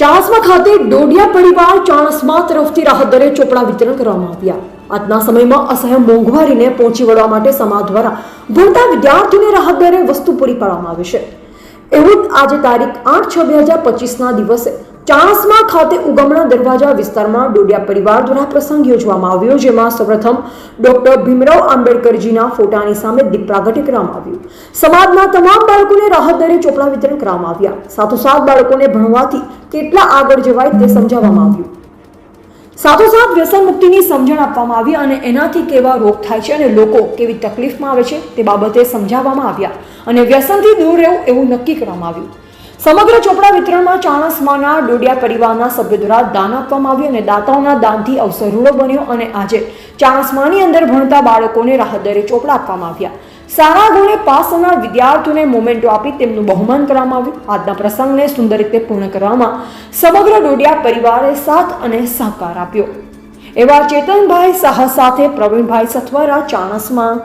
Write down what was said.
ચાણસ્મા ખાતે ડોડિયા પરિવાર ચાણસ્મા તરફથી રાહત દરે ચોપડા વિતરણ કરવામાં આવ્યા. આજના સમયમાં અસહ્ય મોંઘવારીને પહોંચી વળવા માટે સમાજ દ્વારા ભણતા વિદ્યાર્થીઓને રાહત દરે વસ્તુ પૂરી પાડવામાં આવે છે. એવું આજે તારીખ આઠ છ બે હજાર પચીસના દિવસે ચાણસ્મા ખાતે ઉગમણા દરવાજા વિસ્તારમાં ડોડિયા પરિવાર દ્વારા પ્રસંગ યોજવામાં આવ્યો, જેમાં સૌપ્રથમ ડોક્ટર ભીમરાવ આંબેડકરજીના ફોટાની સામે દીપ પ્રાગટ્ય કરવામાં આવ્યું. સમાજના તમામ બાળકોને રાહત દરે ચોપડા વિતરણ કરવામાં આવ્યા. સાથોસાથ બાળકોને ભણવાથી કેટલા આગળ જવાય તે સમજાવવામાં આવ્યું. સાથોસાથ વ્યસન મુક્તિની સમજણ આપવામાં આવી અને એનાથી કેવા રોગ થાય છે અને લોકો કેવી તકલીફમાં આવે છે તે બાબતે સમજાવવામાં આવ્યા અને વ્યસનથી દૂર રહેવું એવું નક્કી કરવામાં આવ્યું. સમગ્ર ચોપડા વિતરણમાં ચાણસમાના ડોડિયા પરિવારના સભ્યો દ્વારા દાન આપવામાં આવ્યું અને દાતાઓના દાનથી અવસરૂડો બન્યો અને આજે ચાણસમાની અંદર ભણતા બાળકોને રાહત દરે ચોપડા આપવામાં આવ્યા. સારા ગુણે પાસ થનાર વિદ્યાર્થીઓને મોમેન્ટો આપી તેમનું બહુમાન કરવામાં આવ્યું. આજના પ્રસંગને સુંદર રીતે પૂર્ણ કરવામાં સમગ્ર ડોડિયા પરિવારે સાથ અને સહકાર આપ્યો. એવા ચેતનભાઈ સાહ સાથે પ્રવીણભાઈ સથવારા ચાણસમાં